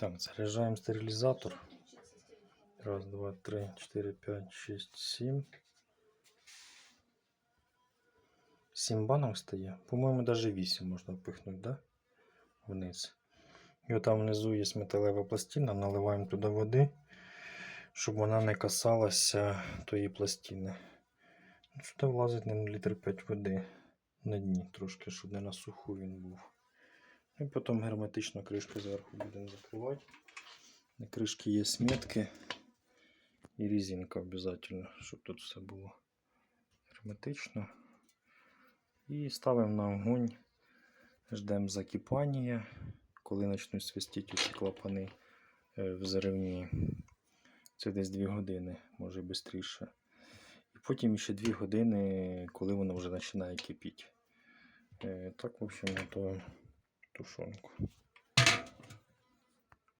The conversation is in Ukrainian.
Так, заряджаємо стерилізатор. Раз, два, три, чотири, п'ять, шість, сім. Сім банок стає. По-моєму, навіть вісім можна впихнути, да? Вниз. І отам внизу є металева пластина, наливаємо туди води, щоб вона не касалася тої пластини. Сюди влазить на літр 5 води на дні трошки, щоб не на суху він був. І потім герметично кришку зверху будемо закривати. На кришці є сметки і резинка обов'язково, щоб тут все було герметично. І ставимо на огонь, ждемо закипання, коли почнуть свистіти ці клапани е, взривні. Це десь 2 години, може швидше. І потім ще 2 години, коли воно вже починає кипіти. Е, Так, в общем, готуємо тушонку.